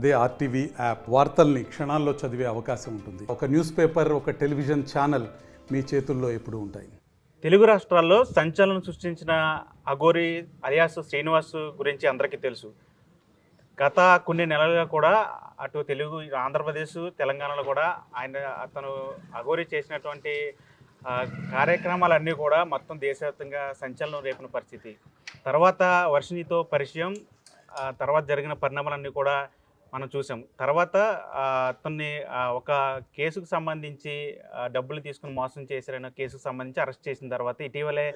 అదే RTV app వార్తల్ని క్షణాల్లో చదివే అవకాశం ఉంటుంది. ఒక న్యూస్ పేపర్ ఒక టెలివిజన్ ఛానల్ మీ చేతుల్లో ఎప్పుడు ఉంటాయి. తెలుగు రాష్ట్రాల్లో సంచలనం సృష్టించిన అఘోరి అలియాస్ శ్రీనివాస్ గురించి అందరికీ తెలుసు. గత కొన్ని నెలలుగా కూడా అటు తెలుగు ఆంధ్రప్రదేశ్ తెలంగాణలో కూడా ఆయన అతను అఘోరి చేసినటువంటి కార్యక్రమాలన్నీ కూడా మొత్తం దేశవ్యాప్తంగా సంచలనం రేపిన పరిస్థితి. తర్వాత వర్షిణితో పరిచయం తర్వాత జరిగిన పరిణామాలన్నీ కూడా మనం చూసాం తర్వాత అతన్ని ఒక కేసుకు సంబంధించి డబ్బులు తీసుకుని మోసం చేశారన్న కేసుకు సంబంధించి అరెస్ట్ చేసిన తర్వాత ఇటీవలే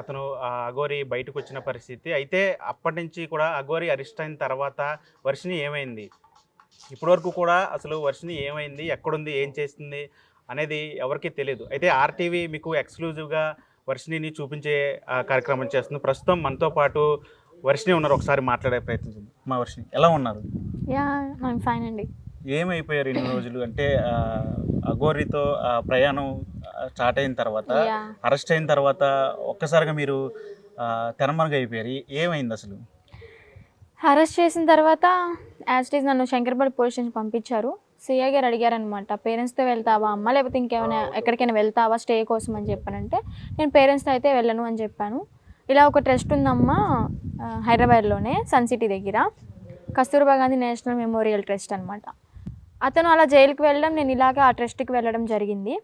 అతను అఘోరి బయటకు వచ్చిన పరిస్థితి. అయితే అప్పటి నుంచి కూడా అఘోరి అరెస్ట్ అయిన తర్వాత వర్షిని ఏమైంది? ఇప్పటివరకు కూడా అసలు వర్షిని ఏమైంది? ఎక్కడుంది? ఏం చేస్తుంది? అనేది ఎవరికీ తెలియదు అయితే ఆర్టీవీ మీకు ఎక్స్క్లూజివ్గా వర్షిణిని చూపించే కార్యక్రమం చేస్తుంది. ప్రస్తుతం మనతో పాటు వర్షిని ఉన్నారు ఒకసారి మాట్లాడే ప్రయత్నం చేద్దాం. మా వర్షిని ఎలా ఉన్నారు? యా ఐమ్ ఫైన్ అండి. ఏమైపోయారు ఇన్ని రోజులు? అంటే అఘోరితో ప్రయాణం స్టార్ట్ అయిన తర్వాత అరెస్ట్ అయిన తర్వాత ఒక్కసారిగా మీరు తెరమరుగా అయిపోయారు. ఏమైంది అసలు? అరెస్ట్ చేసిన తర్వాత యాజ్ ఇట్ ఈస్ నన్ను శంకర్పల్లి పోలీస్ స్టేషన్ పంపించారు. సిఐ గారు అడిగారనమాట పేరెంట్స్తో వెళ్తావా అమ్మ? లేకపోతే ఇంకేమైనా ఎక్కడికైనా వెళ్తావా? స్టే కోసం అని చెప్పానంటే నేను పేరెంట్స్తో అయితే వెళ్ళను అని చెప్పాను. ఇలా ఒక ట్రస్ట్ ఉందమ్మా హైదరాబాద్లోనే సన్ సిటీ దగ్గర. Kasturba Gandhi national memorial trust అనమాట అతను అలా జైలుకి వెళ్ళడం నేను ఇలాగ ఆ ట్రస్ట్కి వెళ్ళడం జరిగింది.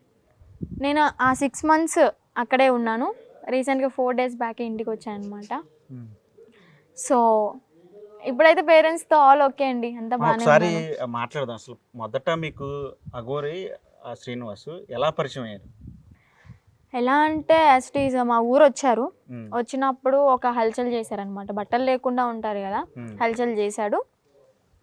నేను ఆ సిక్స్ మంత్స్ అక్కడే ఉన్నాను. రీసెంట్గా ఫోర్ డేస్ బ్యాక్ ఇంటికి వచ్చాను అనమాట సో ఇప్పుడైతే పేరెంట్స్తో ఆల్ ఓకే అండి. అంత బాగానే ఒకసారి. మాట్లాడదాం. అసలు మొదట మీకు అఘోరి ఆ, శ్రీనివాస్ ఎలా పరిచయం అయ్యారు? ఎలా అంటే యాస్టీజ్ మా ఊరు వచ్చారు వచ్చినప్పుడు ఒక హల్చల్ చేశారనమాట. బట్టలు లేకుండా ఉంటారు కదా హల్చల్ చేశాడు.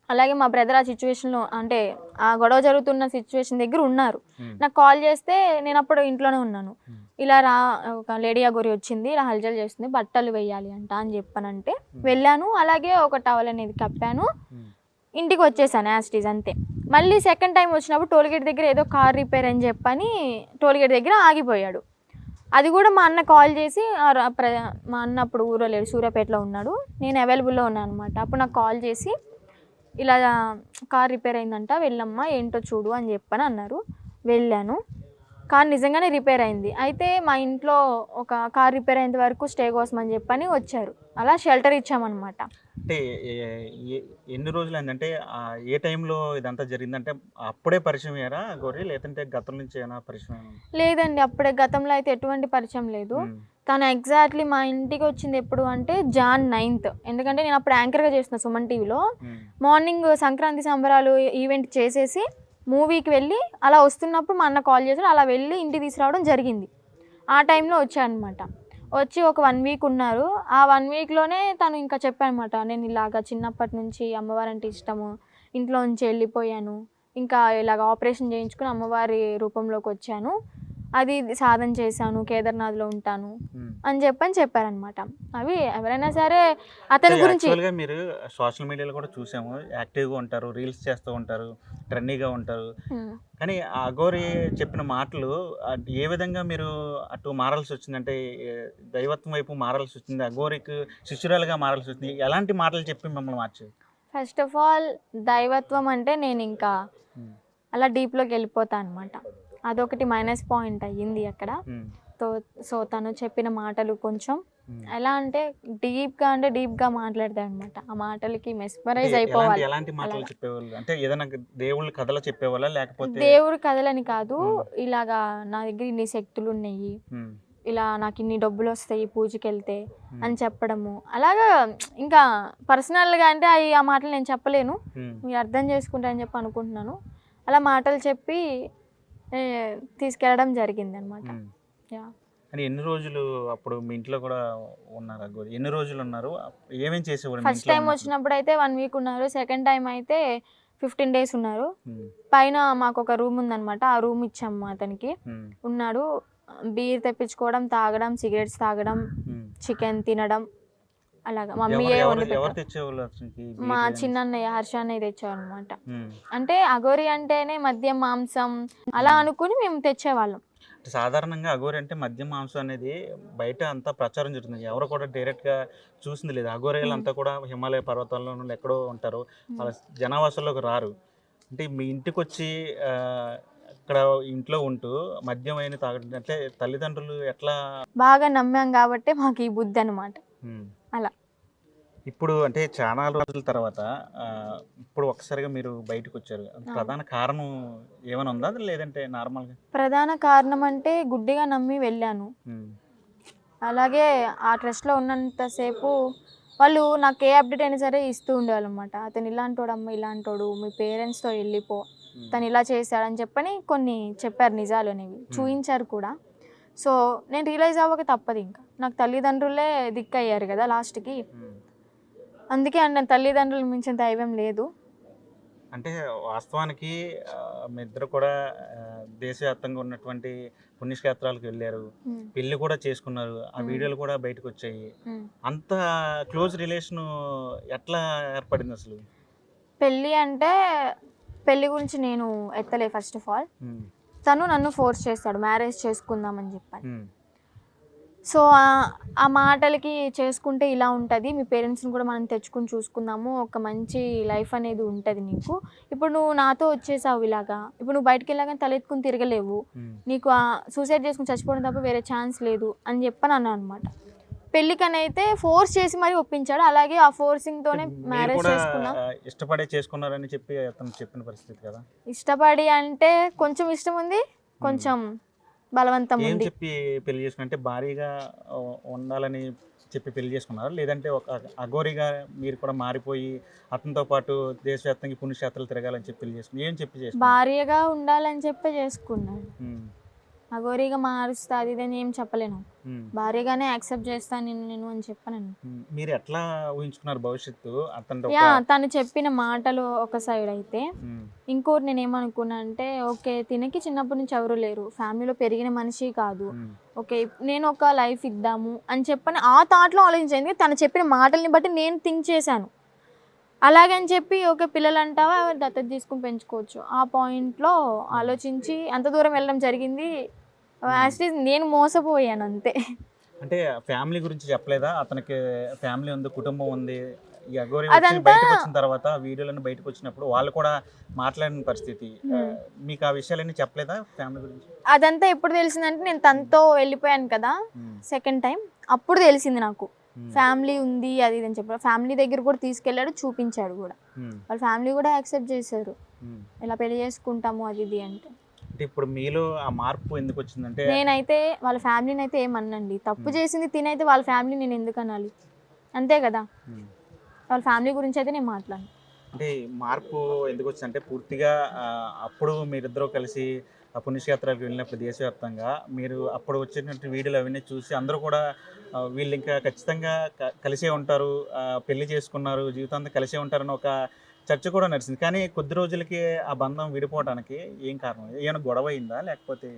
అలాగే మా బ్రదర్ ఆ సిచ్యువేషన్లో అంటే ఆ గొడవ జరుగుతున్న సిచ్యువేషన్ దగ్గర ఉన్నారు. నాకు కాల్ చేస్తే నేను అప్పుడు ఇంట్లోనే ఉన్నాను. ఇలా రా ఒక లేడీ అగోరి వచ్చింది ఇలా హల్చల్ చేస్తుంది బట్టలు వేయాలి అంట అని చెప్పానంటే వెళ్ళాను. అలాగే ఒక టవల్ అనేది కప్పాను. ఇంటికి వచ్చేసాను యాస్టీజ్ అంతే. మళ్ళీ సెకండ్ టైం వచ్చినప్పుడు టోల్గేట్ దగ్గర ఏదో కార్ రిపేర్ అని చెప్పని టోల్గేట్ దగ్గర ఆగిపోయాడు. అది కూడా మా అన్న కాల్ చేసి ఆ ప్ర- మా అన్న అప్పుడు ఊరో లేడు సూర్యాపేటలో ఉన్నాడు. నేను అవైలబుల్లో ఉన్నాను అనమాట అప్పుడు నాకు కాల్ చేసి ఇలా కార్ రిపేర్ అయిందంట వెళ్ళమ్మా ఏంటో చూడు అని చెప్పని అన్నారు. వెళ్ళాను. కార్ నిజంగానే రిపేర్ అయింది. అయితే మా ఇంట్లో ఒక కార్ రిపేర్ అయ్యేంత వరకు స్టే కోసం అని చెప్పని వచ్చారు. అలా షెల్టర్ ఇచ్చామన్నమాట. అంటే ఎన్ని రోజులు ఆ, ఏ టైంలో ఇదంతా జరిగిందంటే అప్పుడే పరిచయం అయ్యారా అఘోరి లేదంటే గతం నుంచి ఏమైనా పరిచయం? లేదండి అప్పుడే గతంలో అయితే ఎటువంటి పరిచయం లేదు. తను ఎగ్జాక్ట్లీ మా ఇంటికి వచ్చింది ఎప్పుడు అంటే జాన్ నైన్త్. ఎందుకంటే నేను అప్పుడు యాంకర్గా చేసిన సుమన్ టీవీలో. మార్నింగ్ సంక్రాంతి సంబరాలు ఈవెంట్ చేసేసి మూవీకి వెళ్ళి అలా వస్తున్నప్పుడు మా అన్న కాల్ చేశాడు అలా వెళ్ళి ఇంటికి తీసుకురావడం జరిగింది. ఆ టైంలో వచ్చానమాట వచ్చి ఒక వన్ వీక్ ఉన్నారు. ఆ వన్ వీక్లోనే తను ఇంకా చెప్పానమాట నేను ఇలాగ చిన్నప్పటి నుంచి అమ్మవారంటే ఇష్టము ఇంట్లో నుంచి వెళ్ళిపోయాను ఇంకా ఇలాగ ఆపరేషన్ చేయించుకుని అమ్మవారి రూపంలోకి వచ్చాను. అది సాధన చేశాను కేదార్నాథ్లో ఉంటాను. అని చెప్పని చెప్పారనమాట అవి ఎవరైనా సరే అతని గురించి మీరు సోషల్ మీడియాలో కూడా చూసాము. యాక్టివ్గా ఉంటారు రీల్స్ చేస్తూ ఉంటారు ట్రెండీగా ఉంటారు. కానీ అఘోరి చెప్పిన మాటలు ఏ విధంగా మీరు అటు మారాల్సి వచ్చిందంటే దైవత్వం వైపు మారాల్సి వచ్చింది అఘోరికి శిష్యురాలుగా మారాల్సి వచ్చింది ఎలాంటి మాటలు చెప్పి మిమ్మల్ని మార్చి ఫస్ట్ ఆఫ్ ఆల్ దైవత్వం అంటే నేను ఇంకా అలా డీప్లోకి వెళ్ళిపోతా అనమాట అదొకటి మైనస్ పాయింట్ అయ్యింది అక్కడ. తో సో తను చెప్పిన మాటలు కొంచెం ఎలా అంటే డీప్గా అంటే డీప్గా మాట్లాడతాడు అనమాట ఆ మాటలకి మెస్మరైజ్ అయిపోవాలి. ఎలాంటి మాటలు. చెప్పేవాళ్ళు? అంటే ఏదైనా దేవుళ్ళ కథలు చెప్పేవాళ్ళ? లేకపోతే దేవుడి కథలని కాదు. ఇలాగా నా దగ్గర ఇన్ని శక్తులు ఉన్నాయి. ఇలా నాకు ఇన్ని డబ్బులు వస్తాయి పూజకి వెళ్తే అని చెప్పడము. అలాగా ఇంకా పర్సనల్గా అంటే అవి ఆ మాటలు నేను చెప్పలేను. మీరు అర్థం చేసుకుంటారని చెప్పి అనుకుంటున్నాను. అలా మాటలు చెప్పి తీసుకెళ్ళడం జరిగింది అనమాట. యా. కానీ ఎన్ని రోజులు అప్పుడు మీ ఇంట్లో కూడా ఉన్నారు ఎన్ని రోజులు ఉన్నారు? ఏమేం చేసేవారు ఫస్ట్ టైం? వచ్చినప్పుడు అయితే వన్ వీక్ ఉన్నారు. సెకండ్ టైం అయితే ఫిఫ్టీన్ డేస్ ఉన్నారు. పైన మాకు ఒక రూమ్ ఉందన్నమాట ఆ రూమ్ ఇచ్చాము అతనికి. ఉన్నాడు. బీర్ తెప్పించుకోవడం తాగడం సిగరెట్స్ తాగడం. చికెన్ తినడం. అలాగా. మమ్మీయే ఎవరు- వండి ఎవరు తెచ్చేవాళ్ళు అతనికి మా బీర్ చిన్నన్నయ్య హర్ష అన్నయ్య తెచ్చారు అనమాట ఉమ్. అంటే అగోరి అంటేనే మద్యం మాంసం అలా అనుకుని మేము తెచ్చేవాళ్ళం. సాధారణంగా అఘోరి అంటే మద్యం మాంసం అనేది బయట అంతా ప్రచారం జరుగుతుంది. ఎవరు కూడా డైరెక్ట్గా చూసింది లేదు. అఘోరీలు అంతా కూడా హిమాలయ పర్వతాల్లో నుండి ఎక్కడో ఉంటారు. వాళ్ళ జనావాసంలోకి రారు. అంటే మీ ఇంటికి వచ్చి ఆ, అక్కడ ఇంట్లో ఉంటూ మద్యం అయిన తాగడం అంటే తల్లిదండ్రులు ఎట్లా బాగా నమ్మాం కాబట్టి మాకు ఈ బుద్ధి అనమాట. అలా. ఇప్పుడు అంటే చాలా రోజుల తర్వాత ఇప్పుడు ఒక్కసారిగా మీరు బయటకు వచ్చారు ప్రధాన కారణం ఏమైనా ఉందా? లేదంటే నార్మల్గా? ప్రధాన కారణం అంటే గుడ్డిగా నమ్మి వెళ్ళాను. అలాగే ఆ ట్రస్ట్లో ఉన్నంతసేపు వాళ్ళు నాకు ఏ అప్డేట్ అయినా సరే ఇస్తూ ఉండేవాళ్ళనమాట. అతను ఇలాంటోడు అమ్మ ఇలాంటోడు మీ పేరెంట్స్తో వెళ్ళిపో. తను ఇలా చేశాడని చెప్పని కొన్ని చెప్పారు నిజాలు అనేవి. చూయించారు కూడా. సో నేను రియలైజ్ అవ్వక తప్పదు ఇంకా. నాకు తల్లిదండ్రులే దిక్కయ్యారు కదా లాస్ట్కి. అందుకే అన్న తల్లిదండ్రులు మించిన దైవం లేదు. అంటే వాస్తవానికి మీ ఇద్దరు కూడా దేశవ్యాప్తంగా ఉన్నటువంటి పుణ్యక్షేత్రాలకు వెళ్ళారు. పెళ్ళి కూడా చేసుకున్నారు. ఆ. వీడియోలు కూడా బయటకు వచ్చాయి. అంత క్లోజ్ రిలేషన్ ఎట్లా ఏర్పడింది అసలు? పెళ్ళి అంటే పెళ్ళి గురించి నేను ఎత్తలే ఫస్ట్ ఆఫ్ ఆల్. తను నన్ను ఫోర్స్ చేస్తాడు మ్యారేజ్ చేసుకుందామని చెప్పాను. సో ఆ- ఆ మాటలకి చేసుకుంటే ఇలా ఉంటుంది. మీ పేరెంట్స్ని కూడా మనం తెచ్చుకుని చూసుకుందాము. ఒక మంచి లైఫ్ అనేది ఉంటుంది నీకు. ఇప్పుడు నువ్వు నాతో వచ్చేసావు ఇలాగా. ఇప్పుడు నువ్వు బయటికి వెళ్ళాగానే తలెత్తుకుని తిరగలేవు. నీకు సూసైడ్ చేసుకుని చచ్చిపోవడం తప్ప వేరే ఛాన్స్ లేదు అని చెప్పని అన్నా అనమాట పెళ్ళికనైతే ఫోర్స్ చేసి మరీ ఒప్పించాడు. అలాగే ఆ ఫోర్సింగ్తోనే మీరు మ్యారేజ్ చేసుకున్నాం. ఆ, ఇష్టపడే చేసుకున్నారని చెప్పి అతను చెప్పిన పరిస్థితి కదా? ఇష్టపడి అంటే కొంచెం ఇష్టం ఉంది కొంచెం బలవంతం ఏం చెప్పి పెళ్ళి చేసుకున్నా? అంటే భారీగా ఉండాలని చెప్పి పెళ్ళి చేసుకున్నారా? లేదంటే ఒక అఘోరిగా మీరు కూడా మారిపోయి అతనితో పాటు దేశవ్యాప్తంగా పుణ్యక్షేత్రాలు తిరగాలని చెప్పి పెళ్ళి చేసుకున్నారు ఏం చెప్పి చేసుకున్నారు భార్యగా ఉండాలని చెప్పి చేసుకున్నాడు ఉమ్, అగోరిగా మారుస్తా అది ఇది అని ఏం చెప్పలేను. ఉమ్, భార్యగానే యాక్సెప్ట్ చేస్తాను నేను నేను అని చెప్పాను. మీరు ఎట్లా ఊహించుకున్నారు భవిష్యత్తు? యా తను చెప్పిన మాటలు ఒక సైడ్ అయితే ఇంకోటి నేను ఏమనుకున్నా అంటే ఓకే తినకి చిన్నప్పటి నుంచి ఎవరు లేరు. ఫ్యామిలీలో పెరిగిన మనిషి కాదు. ఓకే నేను ఒక లైఫ్ ఇద్దాము అని చెప్పని ఆ థాట్లో ఆలోచించాను ఎందుకంటే తను చెప్పిన మాటల్ని బట్టి నేను థింక్ చేశాను. అలాగని చెప్పి ఓకే పిల్లలు అంటావా దత్తత తీసుకుని పెంచుకోవచ్చు. ఆ పాయింట్లో ఆలోచించి అంత దూరం వెళ్ళడం జరిగింది. యాక్చువల్లీ నేను మోసపోయాను అంతే. అంటే ఫ్యామిలీ గురించి చెప్పలేదా? అతనికి ఫ్యామిలీ ఉంది కుటుంబం ఉంది. అదంతా- బయటకు వచ్చిన తర్వాత వీడియోలను బయటకు వచ్చినప్పుడు వాళ్ళు కూడా మాట్లాడిన పరిస్థితి. ఆ, మీకు ఆ విషయాలన్నీ చెప్పలేదా ఫ్యామిలీ గురించి? అదంతా ఎప్పుడు తెలిసిందంటే నేను తనతో వెళ్ళిపోయాను కదా సెకండ్ టైం అప్పుడు తెలిసింది నాకు. ఫ్యామిలీ ఉంది అది ఇది అని చెప్పారు ఫ్యామిలీ దగ్గర కూడా తీసుకెళ్ళాడు చూపించాడు కూడా. వాళ్ళ ఫ్యామిలీ కూడా యాక్సెప్ట్ చేశారు. ఇలా పెళ్ళి చేసుకుంటాము అది ఇది అంటే. అంటే ఇప్పుడు మీలో ఆ మార్పు ఎందుకు వచ్చిందంటే నేనైతే వాళ్ళ ఫ్యామిలీని అయితే ఏమన్నండి. తప్పు చేసింది తినైతే వాళ్ళ ఫ్యామిలీ నేను ఎందుకు అనాలి? అంతే కదా? వాళ్ళ ఫ్యామిలీ గురించి అయితే నేను మాట్లాడను. అంటే మార్పు ఎందుకు వచ్చిందంటే పూర్తిగా ఆ, అప్పుడు మీరిద్దరూ కలిసి ఆ పుణ్యక్షేత్రాలకు వెళ్ళినప్పుడు దేశవ్యాప్తంగా మీరు అప్పుడు వచ్చినటువంటి వీడియోలు అవన్నీ చూసి అందరూ కూడా ఆ, వీళ్ళు ఇంకా ఖచ్చితంగా క- కలిసే ఉంటారు ఆ, పెళ్ళి చేసుకున్నారు జీవితాంతం కలిసే ఉంటారని ఒక చర్చ కూడా నడిచింది. కానీ కొద్ది రోజులకి ఆ బంధం విడిపోవడానికి ఏం కారణం? ఏమైనా గొడవ అయిందా? లేకపోతే?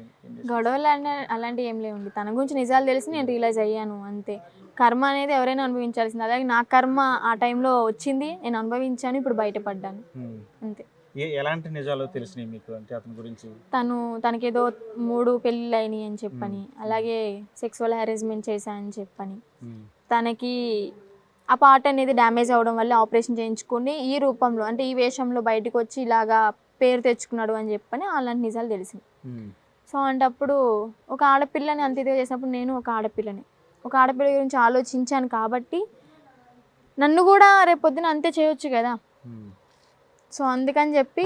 గొడవలు అనే అలాంటివి ఏం లేవండి. తన గురించి నిజాలు తెలిసి నేను రియలైజ్ అయ్యాను అంతే. కర్మ అనేది ఎవరైనా అనుభవించాల్సింది. అలాగే నా కర్మ ఆ టైంలో వచ్చింది నేను అనుభవించాను ఇప్పుడు బయటపడ్డాను. అంతే. ఎలాంటి నిజాలు తెలిసినాయి మీకు? అంటే అతని గురించి? తను తనకేదో మూడు పెళ్ళిళ్ళు అయినాయి అని చెప్పని అలాగే సెక్సువల్ హారాస్మెంట్ చేశానని చెప్పని. ఉమ్, తనకి ఆ పార్ట్ అనేది డ్యామేజ్ అవ్వడం వల్ల ఆపరేషన్ చేయించుకుని ఈ రూపంలో అంటే ఈ వేషంలో బయటకు వచ్చి ఇలాగా పేరు తెచ్చుకున్నాడు అని చెప్పని అలాంటి నిజాలు తెలిసింది. సో అంటే అప్పుడు ఒక ఆడపిల్లని అంత ఇదిగా చేసినప్పుడు నేను ఒక ఆడపిల్లని. ఒక ఆడపిల్ల గురించి ఆలోచించాను కాబట్టి నన్ను కూడా రేపొద్దున అంతే చేయొచ్చు కదా. సో అందుకని చెప్పి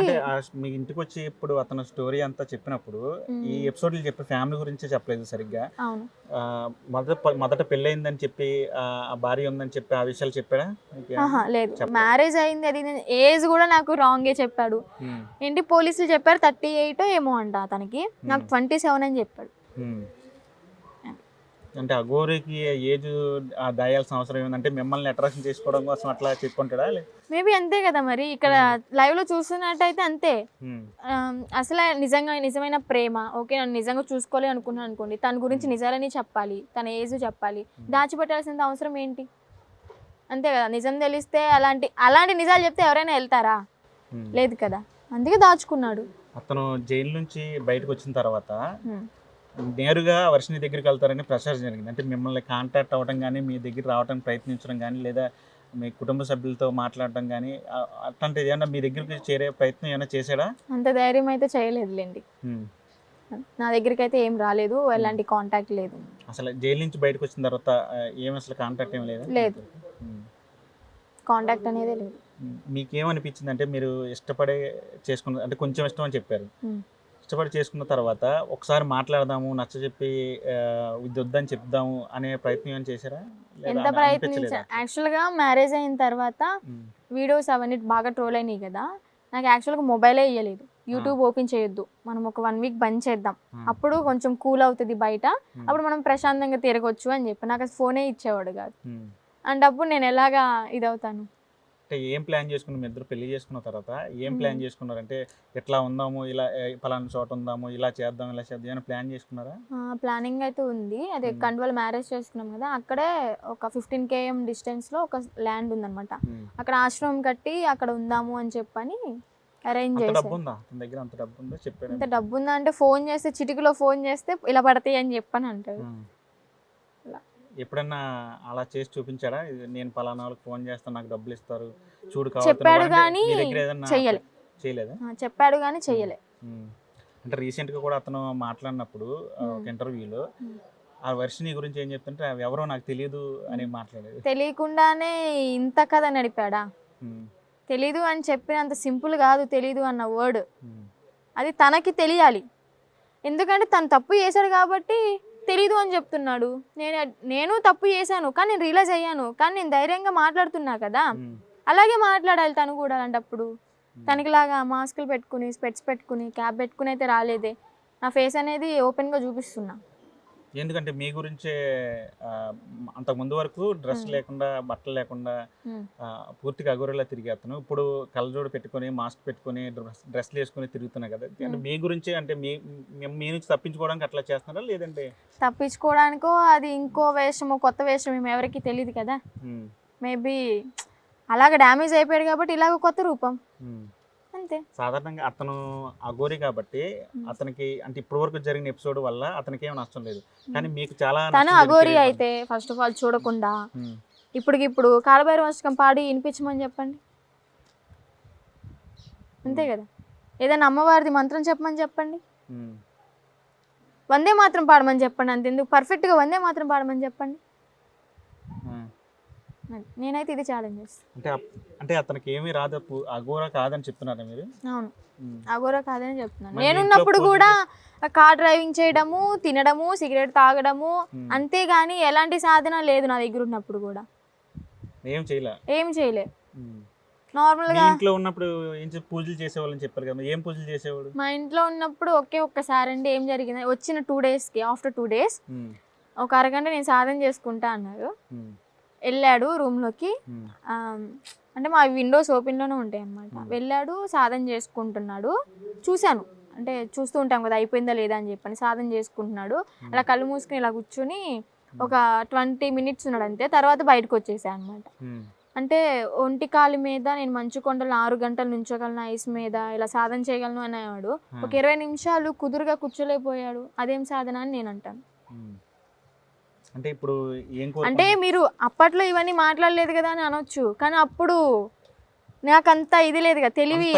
మీ ఇంటికి వచ్చి ఇప్పుడు అతను స్టోరీ అంతా చెప్పినప్పుడు ఈ ఎపిసోడ్లు చెప్పి ఫ్యామిలీ గురించి చెప్పలేదు సరిగ్గా. మొదట మొదట పెళ్ళయిందని చెప్పి భార్య ఉందని చెప్పి ఆ విషయాలు చెప్పాడా? లేదు. మ్యారేజ్ అయింది అది ఏజ్ కూడా నాకు రాంగే చెప్పాడు. ఏంటి పోలీసులు చెప్పారు థర్టీ ఎయిట్ ఏమో అంట అతనికి. నాకు ట్వంటీ సెవెన్ అని చెప్పాడు. అంటే అఘోరికి ఏజ్ దాయాల్సిన అవసరం ఏముందంటే మిమ్మల్ని అట్రాక్షన్ చేసుకోవడం కోసం అట్లా చెప్పుకుంటాడా మేబీ అంతే కదా మరి. ఇక్కడ లైవ్లో చూస్తున్నట్టయితే అంతే. ఆమ్, అసలు నిజంగా నిజమైన ప్రేమ. ఓకే నన్ను నిజంగా చూసుకోలే అనుకున్నాను అనుకోండి. తన గురించి నిజాలని చెప్పాలి. తన ఏజ్ చెప్పాల్సి దాచిపెట్టాల్సిన అవసరం ఏంటి? అంతే కదా. నిజం తెలిస్తే అలాంటి అలాంటి నిజాలు చెప్తే ఎవరైనా వెళ్తారా. లేదు కదా. అందుకే దాచుకున్నాడు. అతను జైలు నుంచి బయటకు వచ్చిన తర్వాత. నేరుగా వర్షిని దగ్గరికి వెళ్తారని ప్రచారం జరిగింది. అంటే మిమ్మల్ని కాంటాక్ట్ అవ్వడం కానీ మీ దగ్గర రావడానికి ప్రయత్నించడం కానీ లేదా మీ కుటుంబ సభ్యులతో మాట్లాడడం కానీ అట్లాంటిది ఏమన్నా మీ దగ్గరికి చేరే ప్రయత్నం ఏమైనా చేశాడా? అంత ధైర్యం అయితే చేయలేదులేండి. నా దగ్గరికి అయితే ఏం రాలేదు ఎలాంటి కాంటాక్ట్ లేదు. అసలు జైలు నుంచి బయటకు వచ్చిన తర్వాత ఏం అసలు కాంటాక్ట్ ఏం లేదా? లేదు. కాంటాక్ట్ అనేది లేదు. మీకేమనిపించింది? అంటే మీరు ఇష్టపడే చేసుకున్న అంటే కొంచెం ఇష్టం అని చెప్పారు. ఇష్టపడి చేసుకున్న తర్వాత ఒకసారి మాట్లాడదాము నచ్చ చెప్పి ఇది వద్దని చెప్దాము అనే ప్రయత్నం ఏమైనా చేశారా ఎంత ప్రయత్నించా? యాక్చువల్గా మ్యారేజ్ అయిన తర్వాత. వీడియోస్ అవన్నీ బాగా ట్రోల్ అయినాయి కదా నాకు యాక్చువల్గా మొబైలే ఇవ్వలేదు యూట్యూబ్ ఓపెన్ చేయొద్దు మనం ఒక వన్ వీక్ బంద్ చేద్దాం. అప్పుడు కొంచెం కూల్ అవుతుంది బయట. అప్పుడు మనం ప్రశాంతంగా తిరగొచ్చు అని చెప్పి నాకు అసలు ఫోనే ఇచ్చేవాడు కాదు. అండ్ అప్పుడు నేను ఎలాగా ఇదవుతాను అంటే ఏం ప్లాన్ చేసుకున్న? మీ ఇద్దరు పెళ్ళి చేసుకున్న తర్వాత ఏం. ప్లాన్ చేసుకున్నారంటే ఎట్లా ఉందాము? ఇలా పలానా చోట ఉందాము? ఇలా చేద్దాం ఇలా చేద్దాం ఏమైనా ప్లాన్ చేసుకున్నారా? ప్లానింగ్ అయితే ఉంది. అదే. కండువల మ్యారేజ్ చేసుకున్నాం కదా అక్కడే ఒక ఫిఫ్టీన్ కేఎం డిస్టెన్స్లో ఒక ల్యాండ్ ఉందన్నమాట. అక్కడ ఆశ్రమం కట్టి అక్కడ ఉందాము అని చెప్పని అరేంజ్ దగ్గర అంత డబ్బు ఉందా చెప్పాడు అంత డబ్బు ఉందా అంటే ఫోన్ చేస్తే చిటికలో ఫోన్ చేస్తే ఇలా పడతాయి అని చెప్పని అంటాడు. అలా. ఎప్పుడన్నా అలా చేసి చూపించాడా నేను పలానా వాళ్ళకి ఫోన్ చేస్తాను నాకు డబ్బులు ఇస్తారు చూడు చెప్పాడు కానీ చెయ్యలే. చేయలేదా చెప్పాడు కానీ చెయ్యలే. అంటే recent గా కూడా అతను మాట్లాడినప్పుడు ఒక. ఇంటర్వ్యూలో. ఆ వర్షిని గురించి ఏం చెప్తుంటే ఎవరో నాకు తెలియదు అని మాట్లాడేది తెలియకుండానే ఇంత కథ నడిపాడా. తెలీదు అని చెప్పినంత సింపుల్ కాదు తెలీదు అన్న వర్డ్. అది తనకి తెలియాలి ఎందుకంటే తను తప్పు చేశాడు కాబట్టి తెలీదు అని చెప్తున్నాడు. నేను నేను తప్పు చేశాను కానీ నేను రియలైజ్ అయ్యాను కానీ నేను ధైర్యంగా మాట్లాడుతున్నా కదా. మ్మ్. అలాగే మాట్లాడాలి తను కూడా అలాంటప్పుడు. తనకి లాగా మాస్కులు పెట్టుకుని స్పెట్స్ పెట్టుకుని క్యాప్ పెట్టుకుని అయితే రాలేదే. నా ఫేస్ అనేది ఓపెన్గా చూపిస్తున్నా. ఎందుకంటే మీ గురించే అంతకు ముందు వరకు డ్రెస్. లేకుండా బట్టలు లేకుండా పూర్తిగా అగోరలా తిరిగి అతను ఇప్పుడు కళ్ళజోడు పెట్టుకొని మాస్క్ పెట్టుకొని డ్రెస్ డ్రెస్లు వేసుకొని తిరుగుతున్నా కదా అంటే. మీ గురించే అంటే మీ మీ- నుంచి తప్పించుకోవడానికి అట్లా చేస్తున్నారా లేదంటే తప్పించుకోవడానికో అది ఇంకో వేషమో కొత్త వేషం మేము ఎవరికి తెలియదు కదా. మేబీ అలాగ డ్యామేజ్ అయిపోయాడు కాబట్టి ఇలాగ కొత్త రూపం. అంతే సాధారణంగా అతను అఘోరి కాబట్టి. అతనికి అంటే ఇప్పటి వరకు జరిగిన ఎపిసోడ్ వల్ల అతనికి ఏం నష్టం లేదు కానీ మీకు చాలా తను అఘోరి. అయితే ఫస్ట్ ఆఫ్ ఆల్ చూడకుండా. ఇప్పటికిప్పుడు కాలభైరవ వంశకం పాడి వినిపించమని చెప్పండి అంతే కదా ఏదైనా అమ్మవారిది మంత్రం చెప్పమని చెప్పండి. వందే మాత్రం పాడమని చెప్పండి అంతెందుకు పర్ఫెక్ట్గా వందే మాత్రం పాడమని చెప్పండి. నేనైతే ఇది ఛాలెంజ్ చేస్తాను అంటే అంటే అతనికి ఏమీ రాదు అఘోర కాదని చెప్తున్నారా మీరు అవును. అఘోర కాదని చెప్తున్నాను నేనున్నప్పుడు కూడా కార్ డ్రైవింగ్ చేయడము తినడము సిగరెట్ తాగడము. అంతేగాని ఎలాంటి సాధన లేదు నా దగ్గర ఉన్నప్పుడు కూడా ఏం చేయలే ఏం చేయలే మ్మ్. మీ నార్మల్గా ఇంట్లో ఉన్నప్పుడు ఏం పూజలు చేసేవాళ్ళని చెప్పారు కదా ఏం పూజలు చేసేవాడు మా ఇంట్లో ఉన్నప్పుడు ఒకే ఒక్కసారి అండి ఏం జరిగింది వచ్చిన టూ డేస్కి ఆఫ్టర్ టూ డేస్. ఒక అరగంట నేను సాధన చేసుకుంటా అన్నారు. వెళ్ళాడు రూమ్లోకి మ్మ్. అంటే మా విండోస్ ఓపెన్లోనే ఉంటాయి అన్నమాట Hmm. వెళ్ళాడు సాధన చేసుకుంటున్నాడు. చూశాను. అంటే చూస్తూ ఉంటాం కదా అయిపోయిందా లేదా అని చెప్పని సాధన చేసుకుంటున్నాడు. అలా కళ్ళు మూసుకుని ఇలా కూర్చుని ఒక ట్వంటీ మినిట్స్ ఉన్నాడు అంతే. తర్వాత బయటకు వచ్చేసా అనమాట. అంటే ఒంటి కాలు మీద నేను మంచు కొండలు ఆరు గంటలు నుంచోగలను ఐస్ మీద ఇలా సాధన చేయగలను అనేవాడు. ఒక ఇరవై నిమిషాలు కుదురుగా కూర్చోలేకపోయాడు. అదేం సాధన అని నేను అంటాను. అంటే ఇప్పుడు ఏం అంటే మీరు అప్పట్లో ఇవన్నీ మాట్లాడలేదు కదా అని అనొచ్చు కానీ అప్పుడు నాకు అంత ఇది లేదు కదా తెలివి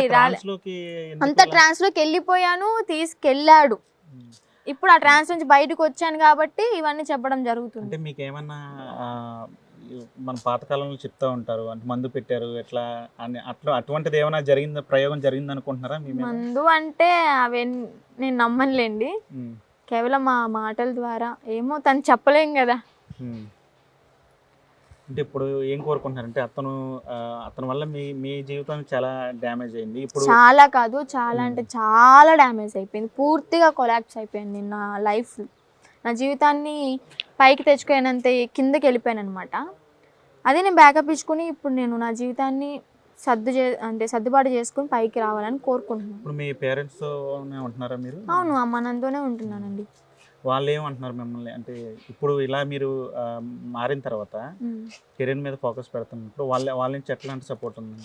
అంత ట్రాన్స్లోకి వెళ్ళిపోయాను తీసుకెళ్ళాడు. ఇప్పుడు ఆ ట్రాన్స్ నుంచి బయటకు వచ్చాను కాబట్టి ఇవన్నీ చెప్పడం జరుగుతుంది. అంటే మీకు ఏమన్నా మన పాతకాలంలో చెప్తా ఉంటారు అంటే మందు పెట్టారు ఎట్లా అని అట్లా అటువంటిది ఏమైనా జరిగింది ప్రయోగం జరిగింది అనుకుంటున్నారా మీ మీద అంటే అవి నేను నమ్మనులేండి. మ్మ్. కేవలం మా మాటల ద్వారా ఏమో తను చెప్పలేం కదా. అంటే ఇప్పుడు ఏం కోరుకుంటున్నారు అంటే అతను అతని వల్ల మీ మీ జీవితం చాలా డ్యామేజ్ అయింది. ఇప్పుడు చాలా కాదు చాలా అంటే చాలా డ్యామేజ్ అయిపోయింది. పూర్తిగా కొలాప్స్ అయిపోయింది నా లైఫ్. నా జీవితాన్ని పైకి తెచ్చుకోనంత కిందకి వెళ్ళిపోయాను అనమాట అదే నేను బ్యాకప్ ఇచ్చుకుని ఇప్పుడు నేను నా జీవితాన్ని సర్దు చే అంటే సర్దుబాటు చేసుకుని పైకి రావాలని కోరుకుంటున్నాను. ఇప్పుడు మీ పేరెంట్స్ ఉంటున్నారా మీరు? అవును అమ్మ నందునే ఉంటున్నానండి. వాళ్ళు ఏమంటున్నారు మిమ్మల్ని? అంటే ఇప్పుడు ఇలా మీరు మారిన తర్వాత. కెరీర్ మీద ఫోకస్ పెడుతున్నప్పుడు వాళ్ళ వాళ్ళ నుంచి ఎట్లాంటి సపోర్ట్ ఉంది?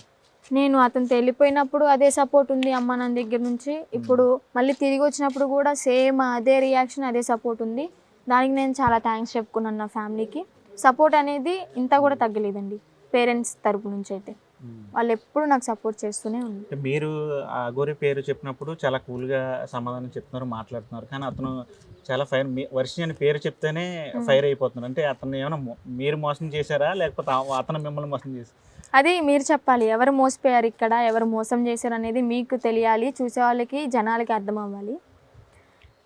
నేను అతనితో వెళ్ళిపోయినప్పుడు అదే సపోర్ట్ ఉంది అమ్మ నాన్న దగ్గర నుంచి. ఇప్పుడు మళ్ళీ తిరిగి వచ్చినప్పుడు కూడా సేమ్ అదే రియాక్షన్ అదే సపోర్ట్ ఉంది. దానికి నేను చాలా థ్యాంక్స్ చెప్పుకున్నాను నా ఫ్యామిలీకి. సపోర్ట్ అనేది ఇంత కూడా తగ్గలేదండి పేరెంట్స్ తరపు నుంచి అయితే. వాళ్ళు ఎప్పుడు నాకు సపోర్ట్ చేస్తూనే ఉన్నారు మీరు ఆ అఘోరి పేరు చెప్పినప్పుడు చాలా కూల్గా సమాధానం చెప్తున్నారు మాట్లాడుతున్నారు. కానీ అతను చాలా ఫైర్ వర్షి అని పేరు చెప్తేనే ఫైర్ అయిపోతున్నారు. అంటే అతను ఏమైనా మీరు మోసం చేశారా? లేకపోతే అతను మిమ్మల్ని మోసం చేశారు? అది మీరు చెప్పాలి. ఎవరు మోసపోయారు ఇక్కడ? ఎవరు మోసం చేశారు అనేది మీకు తెలియాలి. చూసే వాళ్ళకి జనాలకి అర్థం అవ్వాలి.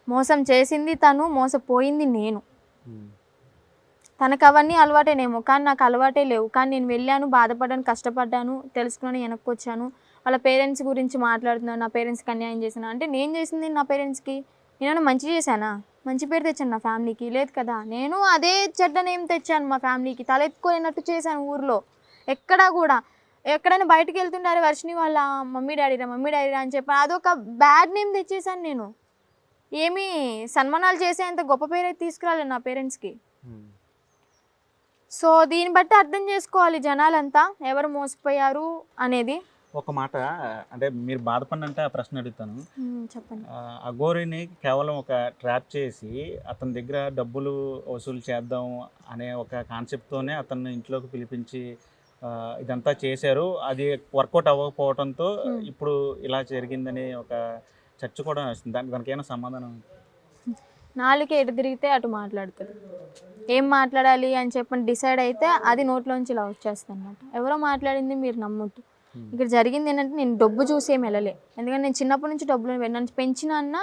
మోసం చేసింది తను మోసపోయింది నేను. తనకు అవన్నీ అలవాటేనేమో. కానీ నాకు అలవాటే లేవు. కానీ నేను వెళ్ళాను బాధపడ్డాను కష్టపడ్డాను తెలుసుకుని వెనక్కి వచ్చాను వాళ్ళ పేరెంట్స్ గురించి మాట్లాడుతున్నాను నా పేరెంట్స్కి అన్యాయం చేసినా అంటే నేను చేసింది నా పేరెంట్స్కి? నేను మంచి చేశానా? మంచి పేరు తెచ్చాను నా ఫ్యామిలీకి. లేదు కదా? నేను అదే చెడ్డ నేమ్ తెచ్చాను మా ఫ్యామిలీకి. తలెత్తుకునేటట్టు చేశాను ఊర్లో. ఎక్కడా కూడా. ఎక్కడైనా బయటకు వెళ్తుంటారు వర్షిని వాళ్ళ మమ్మీ డాడీరా మమ్మీ డాడీరా అని చెప్పి అదొక బ్యాడ్ నేమ్ తెచ్చేసాను నేను. ఏమీ సన్మానాలు చేసేంత గొప్ప పేరు అయితే తీసుకురాలేదు నా పేరెంట్స్కి. సో దీన్ని బట్టి అర్థం చేసుకోవాలి జనాలంతా. ఎవరు మోసపోయారు అనేది. ఒక మాట అంటే మీరు బాధపడినంటే ఆ ప్రశ్న అడుగుతాను. చెప్పండి. ఆ, అఘోరిని కేవలం ఒక ట్రాప్ చేసి అతని దగ్గర డబ్బులు వసూలు చేద్దాం అనే ఒక కాన్సెప్ట్తోనే అతన్ని ఇంట్లోకి పిలిపించి ఇదంతా చేశారు. అది వర్కౌట్ అవ్వకపోవడంతో. ఇప్పుడు ఇలా జరిగిందని ఒక చర్చ కూడా వస్తుంది. దానికి దానికి ఏమైనా సమాధానం నాలుగు ఎటు తిరిగితే అటు మాట్లాడుతుంది ఏం మాట్లాడాలి అని చెప్పని డిసైడ్ అయితే అది నోట్లోంచి ఇలా వచ్చేస్తుంది అనమాట ఎవరో మాట్లాడింది మీరు నమ్మొద్దు. ఇక్కడ జరిగింది ఏంటంటే నేను డబ్బు చూసి ఏం వెళ్ళలే. ఎందుకంటే నేను చిన్నప్పటి నుంచి డబ్బులు నన్ను పెంచిన అన్న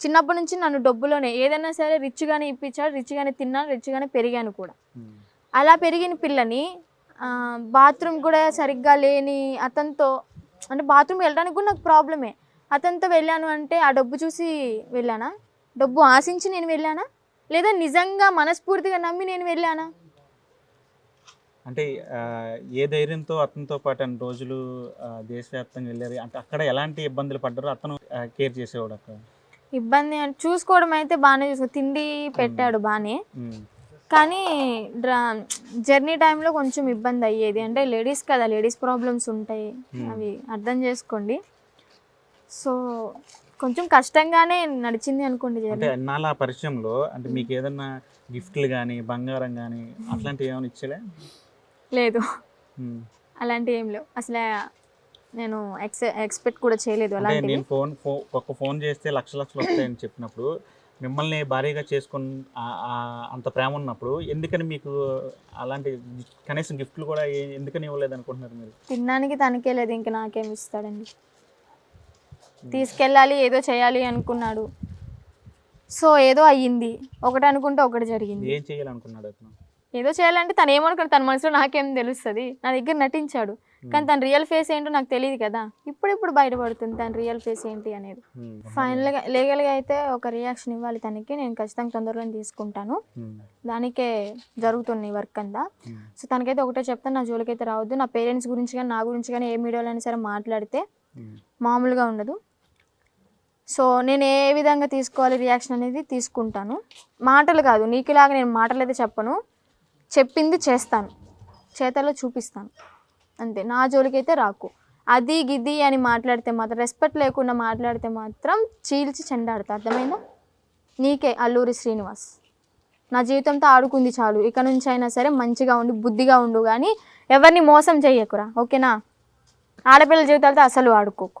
చిన్నప్పటి నుంచి నన్ను డబ్బులోనే ఏదైనా సరే రిచ్గానే ఇప్పించాడు రిచ్గానే తిన్నాను రిచ్గానే పెరిగాను కూడా. అలా పెరిగిన పిల్లని బాత్రూమ్ కూడా సరిగ్గా లేని అతనితో అంటే బాత్రూమ్ వెళ్ళడానికి కూడా నాకు ప్రాబ్లమే అతనితో వెళ్ళాను అంటే ఆ డబ్బు చూసి వెళ్ళానా? డబ్బు ఆశించి నేను వెళ్ళానా? లేదా నిజంగా మనస్ఫూర్తిగా నమ్మి నేను వెళ్ళానా? అంటే ఏ ధైర్యంతో అతనితో పాటు అన్ని రోజులు దేశవ్యాప్తంగా వెళ్ళారు అంటే అక్కడ ఎలాంటి ఇబ్బందులు పడ్డారో అతను కేర్ చేసేవాడు అక్కడ. ఇబ్బంది చూసుకోవడం అయితే బాగానే చూసుకో తిండి పెట్టాడు బాగానే. కానీ డ్రా జర్నీ టైంలో కొంచెం ఇబ్బంది అయ్యేది. అంటే లేడీస్ కదా లేడీస్ ప్రాబ్లమ్స్ ఉంటాయి. అవి అర్థం చేసుకోండి. సో కొంచెం కష్టంగానే నడిచింది అనుకోండి అంటే ఎన్నాళ్ళ పరిచయంలో అంటే మీకు ఏదన్నా గిఫ్ట్లు కానీ బంగారం కానీ అట్లాంటివి ఏమైనా ఇచ్చలే? లేదు. అలాంటివి ఏం లేవు. అసలు నేను ఎక్స్ ఎక్స్పెక్ట్ కూడా చేయలేదు అంటే అలాంటివి. నేను ఫోన్ ఫో- ఒక ఫోన్ చేస్తే లక్ష లక్షలు వస్తాయని చెప్పినప్పుడు మిమ్మల్ని భారీగా చేసుకుని అంత ప్రేమ ఉన్నప్పుడు ఎందుకని మీకు అలాంటి కనీసం గిఫ్ట్లు కూడా ఎందుకని ఇవ్వలేదు అనుకుంటున్నారు మీరు? తినడానికి తనకే లేదు ఇంకా నాకేం ఇస్తాడండి. తీసుకెళ్ళాలి ఏదో చేయాలి అనుకున్నాడు. సో ఏదో అయ్యింది. ఒకటి అనుకుంటే ఒకటి జరిగింది. ఏం చేయాలనుకున్నాడు అతను? ఏదో చేయాలంటే తను ఏమనుకున్నాడు? తన మనసులో నాకేం తెలుస్తుంది? నా దగ్గర నటించాడు. కానీ తన రియల్ ఫేస్ ఏంటో నాకు తెలియదు కదా. ఇప్పుడిప్పుడు బయటపడుతుంది తన రియల్ ఫేస్ ఏంటి అనేది. Hmm. ఫైనల్గా లీగల్గా అయితే ఒక రియాక్షన్ ఇవ్వాలి తనకి. నేను ఖచ్చితంగా తొందరలోనే తీసుకుంటాను. Hmm. దానికే జరుగుతుంది వర్క్ అంతా. Hmm. సో తనకైతే ఒకటే చెప్తాను. నా జోలికైతే రావద్దు. నా పేరెంట్స్ గురించి కానీ నా గురించి కానీ ఏ మీడియాలో అయినా సరే మాట్లాడితే Hmm. మామూలుగా ఉండదు. సో నేను ఏ విధంగా తీసుకోవాలి రియాక్షన్ అనేది తీసుకుంటాను. మాటలు కాదు నీకులాగా నేను మాటలు అయితే చెప్పను. చెప్పింది చేస్తాను. చేతల్లో చూపిస్తాను. అంతే నా జోలికైతే రాకు. అది గిది అని మాట్లాడితే మాత్రం రెస్పెక్ట్ లేకుండా మాట్లాడితే మాత్రం చీల్చి చెండాడుతా. అర్థమైందా? నీకే అల్లూరి శ్రీనివాస్. నా జీవితంతో ఆడుకుంది చాలు. ఇక నుంచి అయినా సరే మంచిగా ఉండి బుద్ధిగా ఉండు కానీ ఎవరిని మోసం చేయకురా ఓకేనా? ఆడపిల్ల జీవితాలతో అసలు ఆడుకోకు.